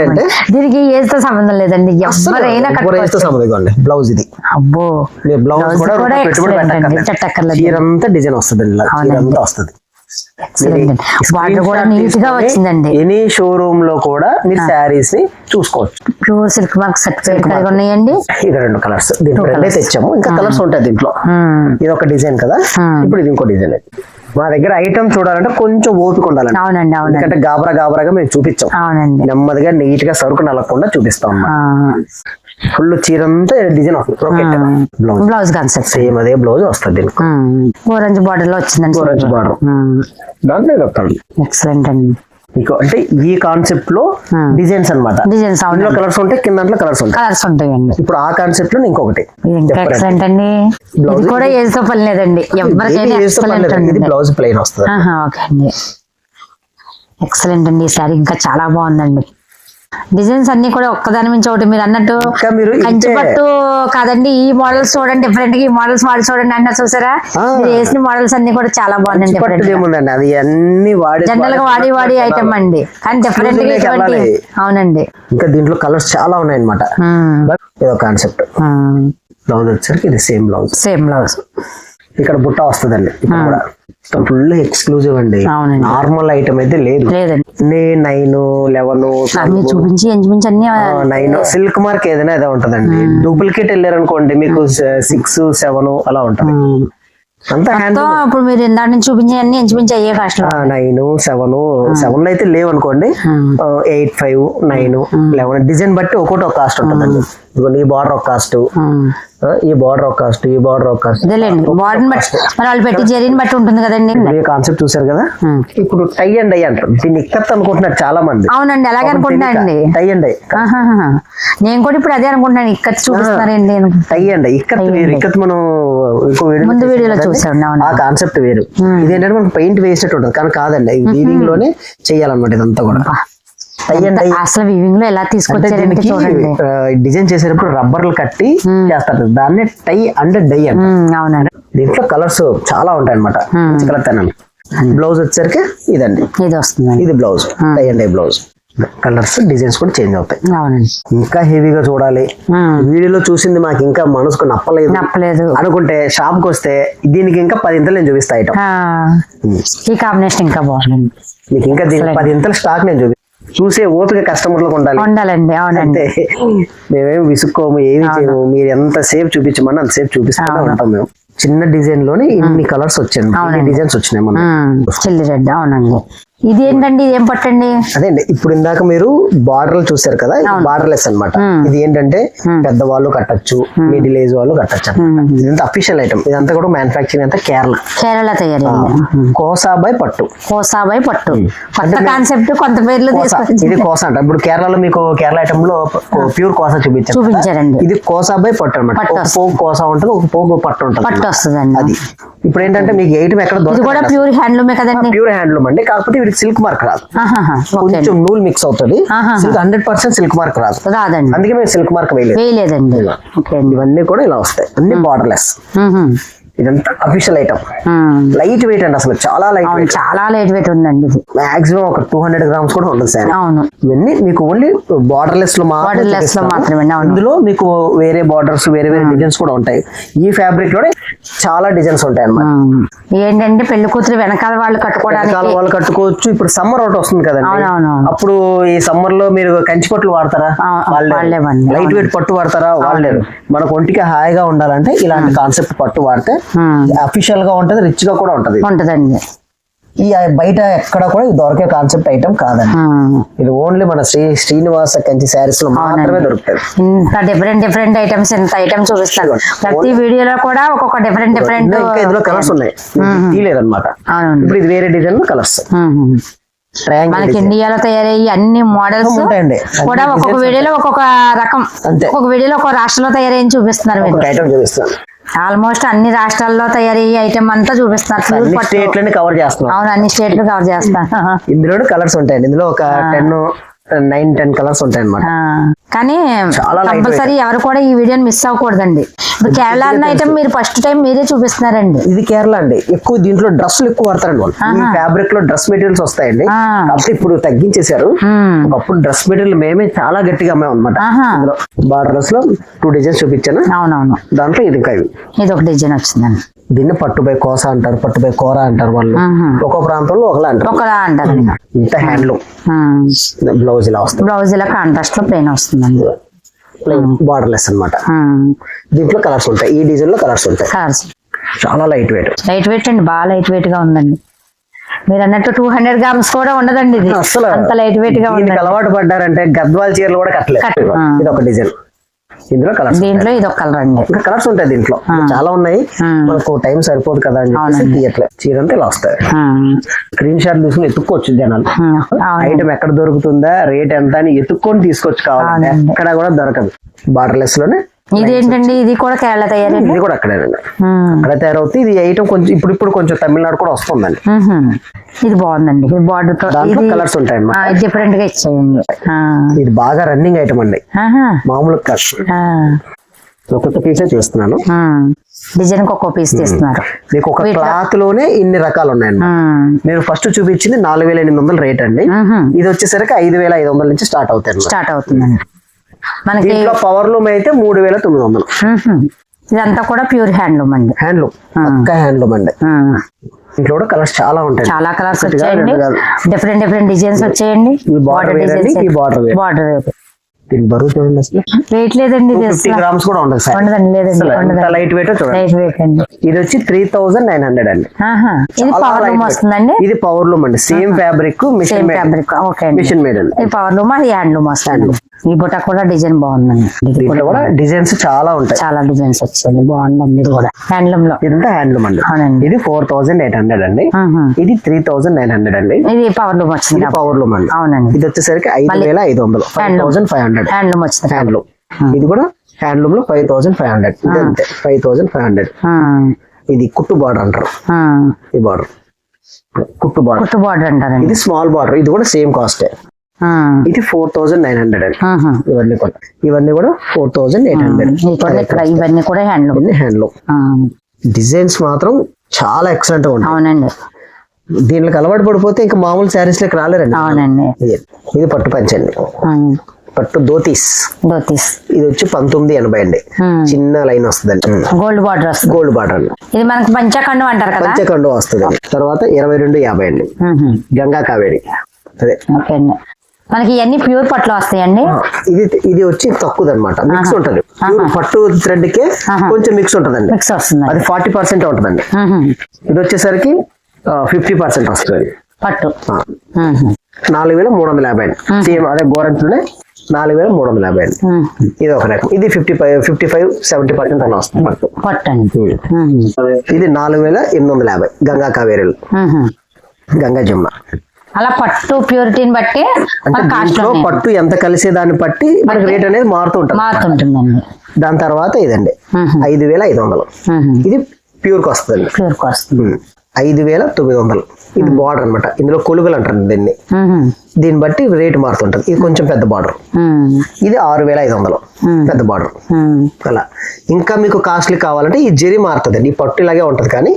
అండి. దీనికి ఏజ్తో సంబంధం లేదండి. ఎవరైనా సంబంధం బ్లౌజ్ ఇది. అబ్బో. బ్లౌజ్ కూడా కూడా రూపాయి పెట్టుబడి excellent అండి. పెట్టక్కర్లేదు. పెట్టక్కర్లేదు. చీర అంతా డిజైన్ వస్తుంది. ఇలా వస్తుంది. ఎక్సలెంట్ అండి బార్డర్ కూడా నీట్గా వచ్చిందండి. ఎనీ షోరూమ్లో కూడా మీరు శారీస్ని చూసుకోవచ్చు. ప్యూర్ సిల్క్ మార్క్ సర్టిఫికేట్ కలిగి ఉన్నాయండి. ఇక రెండు కలర్స్ దీంట్లో తెచ్చాము. ఇంకా కలర్స్ ఉంటాయి దీంట్లో. ఇది ఒక డిజైన్ కదా. ఇప్పుడు ఇది ఇంకో డిజైన్ మా దగ్గర ఐటమ్ చూడాలంటే కొంచెం ఓపిక ఉండాలండి. అవునండి ఎందుకంటే గాబరా గాబరాగా మేము చూపించాం. అవునండి. నెమ్మదిగా నీట్గా సరుకు నలగకుండా చూపిస్తాం ఫుల్ చీర అంతా డిజైన్ వస్తుంది. బ్లౌజ్ బ్లౌజ్ కాన్సెప్ట్ సేమ్ అదే బ్లౌజ్ వస్తుంది ఆరెంజ్ బార్డర్లో వచ్చిందండి Orange border. దాంట్లో ఎక్సలెంట్ అండి. మీకు అంటే ఈ కాన్సెప్ట్లో. డిజైన్స్ అన్నమాట. డిజైన్స్ అవును కలర్స్ ఉంటాయి కింద దాంట్లో కలర్స్ ఉంటాయి. కలర్స్ ఉంటాయండి. ఇప్పుడు ఆ కాన్సెప్ట్లో ఇంకొకటి. ఎక్సలెంట్ అండి. ఇది కూడా ఏజ్తో పని లేదండి. ఎవరికైనా ఇది. అండి. బ్లౌజ్ ప్లెయిన్ వస్తుంది. ఓకే అండి. ఎక్సలెంట్ అండి. ఈ సారీ ఇంకా చాలా బాగుందండి. డిజైన్స్ అన్ని కూడా ఒక్కదాని మించి ఒకటి. మీరు అన్నట్టు ఇంకా మీరు కంచి ఇంతే- పట్టు కాదండి ఈ మోడల్స్ చూడండి డిఫరెంట్గా ఈ మోడల్స్ వాడి చూడండి అన్న చూసారా. మీరు వేసిన మోడల్స్ అన్ని కూడా చాలా బాగున్నాయి డిఫరెంట్ పట్టుది ఏముందండి? అది అన్ని వాడి జనరల్గా వాడి వాడి ఐటమ్ అండి. కానీ డిఫరెంట్గా ఇటువంటి. అవునండి. ఇంకా దీంట్లో కలర్స్ చాలా ఉన్నాయి అనమాట ఇదో కాన్సెప్ట్ బ్లౌజ్ వచ్చేసరికి ఇది సేమ్ బ్లౌజ్ సేమ్ బ్లౌజ్ ఇక్కడ బుట్ట వస్తుందండి. ఇక్కడ కూడా. ఫుల్ ఎక్స్క్లూజివ్ అండి. నార్మల్ ఐటమ్ అయితే లేదు. నైన్ లెవెన్ చూపించి ఇంచుమించు అన్ని నైన్. సిల్క్ మార్క్ ఏదైనా అదే ఉంటదండి. డూప్లికేట్ వెళ్ళారు అనుకోండి మీకు సిక్స్ సెవెన్ అలా ఉంటది. ఇప్పుడు మీరు ఇందాక నుంచి చూపించే అన్ని ఇంచుమించు అయ్యే కాస్ట్ నైన్ సెవెన్ సెవెన్ అయితే లేవు అనుకోండి eight five nine eleven design బట్టి ఒక్కొక్కటి ఒక కాస్ట్ ఉంటుందండి. ఈ బార్డర్ ఒక కాస్ట్ ఈ బార్డర్ ఒక కాస్ట్ ఈ బార్డర్ ఒక కాస్ట్ బాడీని బట్టి మరి వాళ్ళు పెట్టి జరీని బట్టి ఉంటుంది కదండి. ఈ కాన్సెప్ట్ చూసారు కదా. ఇప్పుడు టై అండ్ డై అంటారు. దీన్ని ఇక్కత్ అనుకుంటున్నారు చాలా మంది అవునండి అలాగే అనుకుంటున్నా అండి టై అండ్ ఆహాహా. నేను కూడా ఇప్పుడు అదే అనుకుంటున్నాను ఇక్కడ చూపిస్తున్నారండి. టై అండ్ ఇక్కత్ వేరు. ఇక్కత్ మనం ఇంకో ముందు వీడియోలో. చూసాం. ఆ కాన్సెప్ట్ వేరు. ఇదేంటంటే మనకు పెయింట్ వేసేటట్టు ఉంటుంది. కానీ కాదండి వీవింగ్లోనే చేయాలన్నమాట ఇదంతా కూడా. అసలు వివింగ్లో ఎలా తీసుకొచ్చారంటే చూడండి. డిజైన్ చేసేటప్పుడు రబ్బర్లు కట్టి చేస్తారు. దాన్ని టై అండ్ డై అంట అవునండి. దీంట్లో కలర్స్ చాలా ఉంటాయి అనమాట కలర్ బ్లౌజ్ వచ్చేసరికి ఇదండి. ఇది వస్తుందండి. ఇది blouse. Tie and dye blouse. Colours designs కూడా చేంజ్ అవుతాయి. ఇంకా హెవీగా చూడాలి. వీడియోలో చూసింది మాకు ఇంకా మనసుకు నప్పలేదు. నప్పలేదు. అనుకుంటే షాప్కి వస్తే దీనికి ఇంకా పది ఇంతలు నేను చూపిస్తా ఐటమ్ ఈ కాంబినేషన్ ఇంకా బాగుందండి. మీకు ఇంకా దీనికి పది ఇంతల స్టాక్ నేను చూపి చూసే ఓపిక కస్టమర్లకు ఉండాలి. ఉండాలండి అవునండి. అంటే మేమేం విసుక్కోము ఏమి చేయము. మీరు ఎంత సేపు చూపించమని అంత సేపు చూపిస్తూనే ఉంటాం మేము. చిన్న డిజైన్లోనే ఇన్ని కలర్స్ వచ్చాయి డిజైన్స్ వచ్చినాయి మనం చిల్లి రెడ్ అవునండి. ఇది ఏంటండి ఇది ఏం పట్టండి? అదే అండి ఇప్పుడు ఇందాక మీరు బార్డర్లు చూసారు కదా బార్డర్లెస్ అన్నమాట. ఇది ఏంటంటే పెద్దవాళ్ళు కట్టచ్చు మిడిల్ ఏజ్ వాళ్ళు కట్టచ్చు ఇదంతా అఫీషియల్ ఐటమ్ ఇదంతా కూడా మ్యానుఫాక్చరింగ్ అంతా కేరళ. కేరళ తయారీ కోసాబాయ్ పట్టు. కోసాబాయ్ పట్టు. కొత్త కాన్సెప్ట్ కొంత పేర్లు ఇది కోసా అంట. ఇప్పుడు కేరళలో మీకు కేరళ ఐటమ్లో ప్యూర్ కోసా చూపించారు. చూపించారండి. ఇది కోసాబాయ్ పట్టు అనమాట ఒక పోగు కోసా ఉంటుంది ఒక పోగు పట్టు ఉంటుంది పట్టు వస్తుందండి. అది. ఇప్పుడు ఏంటంటే మీకు ఐటమ్ ఎక్కడ ఇది కూడా ప్యూర్ హ్యాండ్లూమే కదండి? ప్యూర్ హ్యాండ్లూమ్ అండి. కాకపోతే వీటికి సిల్క్ మార్క్ రాదు. కొంచెం నూల్ మిక్స్ అవుతుంది. Silk hundred percent silk mark రాదు. రాదండి. అందుకే మేము సిల్క్ మార్క్ వేయలేదు. వేయలేదండి. ఓకే అండి. ఇవన్నీ కూడా ఇలా వస్తాయి. అన్ని బార్డర్లెస్. ఇదంతా అఫీషియల్ ఐటమ్. లైట్ వెయిట్ అండి అసలు చాలా లైట్ వెయిట్ చాలా లైట్ వెయిట్ ఉందండి ఇది. మాక్సిమం ఒక టూ హండ్రెడ్ గ్రామ్స్ కూడా ఉంటుంది సార్. అవును. ఇవన్నీ మీకు ఓన్లీ బార్డర్లెస్లో Borderless లో. మాత్రమే, అవును. ఇందులో మీకు వేరే బార్డర్స్ వేరే వేరే డిజైన్స్ కూడా ఉంటాయి. ఈ ఫ్యాబ్రిక్లోనే చాలా డిజైన్స్ ఉంటాయి అన్నమాట. ఏంటంటే పెళ్ళి కూతురు వెనకాల వాళ్ళు కట్టుకోవడానికి వాళ్ళు కట్టుకోవచ్చు. ఇప్పుడు సమ్మర్ ఒకటి వస్తుంది కదండి. అప్పుడు ఈ సమ్మర్లో మీరు కంచి పట్లు వాడతారా. లైట్ వెయిట్ పట్టు వాడతారా? వాళ్ళేరు మనకు ఒంటికి హాయిగా ఉండాలంటే ఇలాంటి కాన్సెప్ట్ పట్టు వాడితే. అఫీషియల్గా ఉంటది రిచ్గా కూడా ఉంటది. ఉంటదండి. ఈ బయట ఎక్కడ కూడా దొరికే కాన్సెప్ట్ ఐటమ్ కాదండి. ఇది ఓన్లీ మన శ్రీ శ్రీనివాస కంచి శారీస్లో మాత్రమే దొరుకుతుంది ఇంత డిఫరెంట్ డిఫరెంట్ ఐటమ్స్ ఇంత ఐటమ్స్ చూపిస్తారు ప్రతి వీడియోలో కూడా ఒక్కొక్క డిఫరెంట్ డిఫరెంట్ ఇందులో కలర్స్ ఉన్నాయి. తీయలేదన్నమాట అవునండి. ఇప్పుడు ఇది వేరే డిజైన్ కలర్స్ మనకి ఇండియాలో తయారయ్యి అన్ని మోడల్స్. కూడా ఒక్కొక్క వీడియోలో ఒక్కొక్క రకం. ఒక్కొక్క వీడియోలో ఒక్కొక్క రాష్ట్రంలో తయారయ్యి చూపిస్తున్నారు ఐటమ్ చూపిస్తాను ఆల్మోస్ట్ అన్ని రాష్ట్రాల్లో తయారయ్యే ఐటమ్ అంతా చూపిస్తున్నారు. అన్ని కవర్ చేస్తున్నాం. అవును అన్ని స్టేట్లు కవర్ చేస్తాను ఇందులో కలర్స్ ఉంటాయండి. ఇందులో ఒక టెన్ నైన్ టెన్ కలర్స్ ఉంటాయి అనమాట ఆ, కానీ కంపల్సరీ ఎవరు కూడా ఈ వీడియోని మిస్ అవ్వకూడదండి. ఇప్పుడు కేరళ అన్న ఐటమ్ మీరు ఫస్ట్ టైం మీరే చూపిస్తున్నారండి. ఇది కేరళ అండి. ఎక్కువ దీంట్లో డ్రెస్సులు ఎక్కువ వాడతారండి వాళ్ళు. ఫ్యాబ్రిక్లో డ్రెస్ మెటీరియల్స్ వస్తాయండి. కాబట్టి ఇప్పుడు తగ్గించేశారు. ఒకప్పుడు డ్రెస్ మెటీరియల్ మేమే చాలా గట్టిగా అమ్మాం అనమాట ఆహా. బార్డర్స్లో టూ డిజైన్స్ చూపించాను. అవునవును. దాంట్లో ఇది ఇంకా ఇది ఒక డిజైన్ వచ్చిందండి. దీన్ని పట్టుబై కోస అంటారు పట్టుబై కూర అంటారు వాళ్ళు. ఒక్కో ప్రాంతంలో ఒకలా అంటారు. ఒకలా అంటారండి ఇంత హ్యాండ్లూమ్ బ్లౌజ్ ఇలా వస్తుంది. బ్లౌజ్ ఇలా కాంట్రాస్ట్లో ప్లెయిన్ వస్తుందండి. బార్డర్లెస్ అన్నమాట. దీంట్లో కలర్స్ ఉంటాయి. ఈ డిజైన్లో కలర్స్ ఉంటాయి. కలర్స్ చాలా లైట్ వెయిట్ లైట్ వెయిట్ అండి. బాగా లైట్ వెయిట్గా ఉందండి. మీరు అన్నట్టు టూ హండ్రెడ్ గ్రామ్స్ కూడా ఉండదండి ఇది. అసలు అంత లైట్ వెయిట్గా ఉందండి. అలవాటు పడ్డారంటే గద్వాల్ చీరలు కూడా కట్టలేదు. ఇది ఒక డిజైన్ ఇందులో కలర్స్ దీంట్లో ఇది ఒక కలర్ అండి. ఇంకా కలర్స్ ఉంటాయి దీంట్లో. చాలా ఉన్నాయి. మనకు టైం సరిపోదు కదా అని చెప్పేసి తీయట్లేదు చీర అంతా ఇలా వస్తాయి. స్క్రీన్ షాట్ తీసుకుని ఎత్తుక్కోవచ్చు జనాలు. ఐటమ్ ఎక్కడ దొరుకుతుందా రేట్ ఎంత అని ఎత్తుక్కొని తీసుకొచ్చి కావాలంటే అవునండి. ఎక్కడ కూడా దొరకదు. బార్డర్లెస్లోనే ఇదేంటండి? ఇది కూడా కేరళ తయారీ ఇది కూడా అక్కడేనండి అక్కడ తయారవుతుంది ఇది ఐటమ్ కొంచెం ఇప్పుడు ఇప్పుడు కొంచెం తమిళనాడు కూడా వస్తుందండి. ఇది బాగుందండి. ఇది బార్డర్ దాంట్లో ఇది కలర్స్ ఉంటాయి డిఫరెంట్గా ఇచ్చేయండి. ఇది బాగా రన్నింగ్ ఐటమ్ అండి. మామూలు ఆ, ఒక్కొక్క పీసే చూస్తున్నాను. డిజైన్కి ఒక్కో పీస్ తీస్తున్నారు. మీకు ఒక క్లాత్లోనే ఇన్ని రకాలు ఉన్నాయండి మీరు ఫస్ట్ చూపించింది నాలుగు వేల ఎనిమిది వందల రేట్ అండి. ఇది వచ్చేసరికి ఐదు వేల ఐదు వందల నుంచి స్టార్ట్ అవుతాయి. స్టార్ట్ అవుతుందండి. మనకి పవర్ లూమ్ అయితే మూడు వేల తొమ్మిది వందలు. ఇదంతా కూడా ప్యూర్ హ్యాండ్లూమ్ అండి. హ్యాండ్లూమ్ హ్యాండ్లూమ్ అండి. ఇంట్లో కూడా కలర్స్ చాలా ఉంటాయి చాలా కలర్స్ వచ్చాయండి. డిఫరెంట్ డిఫరెంట్ డిజైన్స్ వచ్చాయండి. బార్డర్ దీని బరువు చూడండి అసలు. వెయిట్ లేదండి ఫిఫ్టీ గ్రామ్స్ కూడా ఉండదు సార్ ఉండదండి లేదండి లైట్ వెయిట్ లైట్ వెయిట్ అండి. ఇది వచ్చి త్రీ థౌజండ్ నైన్ హండ్రెడ్ అండి. ఇది పవర్ లూమ్. వస్తుందండి? ఇది పవర్ లూమ్ అండి. Same fabric machine fabric okay అండి. మిషన్ మేడ్ అండి. ఇది పవర్ లూమ్ అది హ్యాండ్ లూమ్ వస్తుంది ఈ బుట్ట కూడా డిజైన్ బాగుందండి. కూడా డిజైన్స్ చాలా ఉంటాయి. చాలా డిజైన్స్ వచ్చాయి. బాగుందండి ఇది కూడా. హ్యాండ్లూమ్లో. ఇదంతా హ్యాండ్లూమ్ అండి. ఇది ఫోర్ థౌసండ్ ఎయిట్ హండ్రెడ్ అండి. ఇది త్రీ థౌసండ్ నైన్ హండ్రెడ్ అండి. ఇది పవర్ లూమ్ వచ్చింది పవర్ లూమ్ అండి. అవునండి. ఇది వచ్చేసరికి ఐదు వేల ఐదు వందలు. Five. Thousand five hundred handloom వచ్చింది హ్యాండ్లూమ్ ఇది కూడా హ్యాండ్లూమ్లో ఫైవ్ థౌసండ్ ఫైవ్ హండ్రెడ్ అంతే ఫైవ్ థౌసండ్ ఫైవ్ హండ్రెడ్ ఇది కుట్టు బార్డర్ అంటారు. ఈ బార్డర్ కుట్టు బార్డర్ కుట్టు బార్డర్ అంటారండి. ఇది స్మాల్ బార్డర్ ఇది కూడా సేమ్ కాస్ట్ ఇది ఫోర్ థౌసండ్ నైన్ హండ్రెడ్ అండి. ఇవన్నీ కూడా. ఇవన్నీ కూడా ఫోర్ థౌసండ్ ఎయిట్ హండ్రెడ్. ఇవన్నీ కూడా హ్యాండ్లూమ్. హ్యాండ్లూమ్. డిజైన్స్ మాత్రం చాలా ఎక్సలెంట్గా ఉంటాయి. అవునండి. దీనికి అలవాటు పడిపోతే ఇంకా మామూలు శారీస్ లెక్క రాలేరండి. అవునండి. ఇది పట్టు పంచండి. పట్టు ధోతీస్. ధోతీస్. ఇది వచ్చి పంతొమ్మిది ఎనభై అండి. చిన్న లైన్ వస్తుందండి. గోల్డ్ బార్డర్ వస్తుంది. గోల్డ్ బార్డర్ ఇది మనకు పంచకండం అంటారు కదా? పంచకండు వస్తుంది తర్వాత ఇరవై రెండు యాభై అండి. గంగా కావేరి. అదే. మనకి ఇవన్నీ ప్యూర్ పట్లు వస్తాయండి. ఇది ఇది వచ్చి తక్కువది అనమాట మిక్స్. ఉంటది. పట్టు థ్రెడ్ కే. కొంచెం మిక్స్ ఉంటదండి. మిక్స్ వస్తుంది. అది ఫార్టీ పర్సెంట్ ఉంటదండి. ఇది వచ్చేసరికి ఫిఫ్టీ పర్సెంట్ వస్తుంది. పట్టు. నాలుగు వేల మూడు వందల యాభై అండి. సేమ్ అదే గోరంట్లోనే నాలుగు వేల మూడు వందల యాభై. ఇది ఒక రకం. ఇది fifty five fifty five seventy percent అలా వస్తుంది పట్టు. పట్టు. ఇది నాలుగు వేల ఎనిమిది వందల యాభై. గంగా కావేరీలు. గంగా జమున. అలా పట్టు ప్యూరిటీని బట్టి కాస్ట్ పట్టు ఎంత కలిసే దాన్ని బట్టి మనకి రేట్ అనేది మారుతూ ఉంటుంది. మారుతుంటుందండి. దాని తర్వాత ఇదండి. ఐదు వేల ఐదు వందలు. ఇది ప్యూర్కి వస్తుందండి. ప్యూర్ వస్తుంది. ఉమ్. ఐదు వేల తొమ్మిది వందలు. ఇది బార్డర్ అన్నమాట. ఇందులో కొలుగులు అంటారు దీన్ని. దీన్ని బట్టి రేట్ మారుతుంటది. ఇది కొంచెం పెద్ద బార్డర్. ఇది ఆరు వేల ఐదు వందలు. పెద్ద బార్డర్. అలా. ఇంకా మీకు కాస్ట్లీ కావాలంటే ఈ జరి మారుతుంది. ఈ పట్టు ఇలాగే ఉంటది కానీ.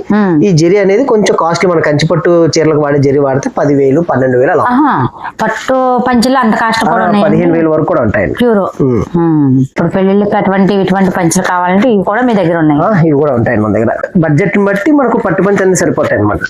ఈ జరి అనేది కొంచెం కాస్ట్లీ మన కంచి పట్టు చీరలకు వాడే జరి వాడితే పదివేలు పన్నెండు వేలు అలా. పట్టు పంచులు అంత కాస్ట్ పదిహేను వేలు వరకు కూడా ఉంటాయండి. ప్యూర్. ఉమ్. ఇప్పుడు పెళ్ళిళ్ళకి అటువంటి ఇటువంటి పంచులు కావాలంటే ఇవి కూడా మీ దగ్గర ఉన్నాయి. ఇవి కూడా ఉంటాయండి మన దగ్గర. బడ్జెట్ బట్టి మనకు పట్టు పంచి అన్ని సరిపోతాయి అనమాట.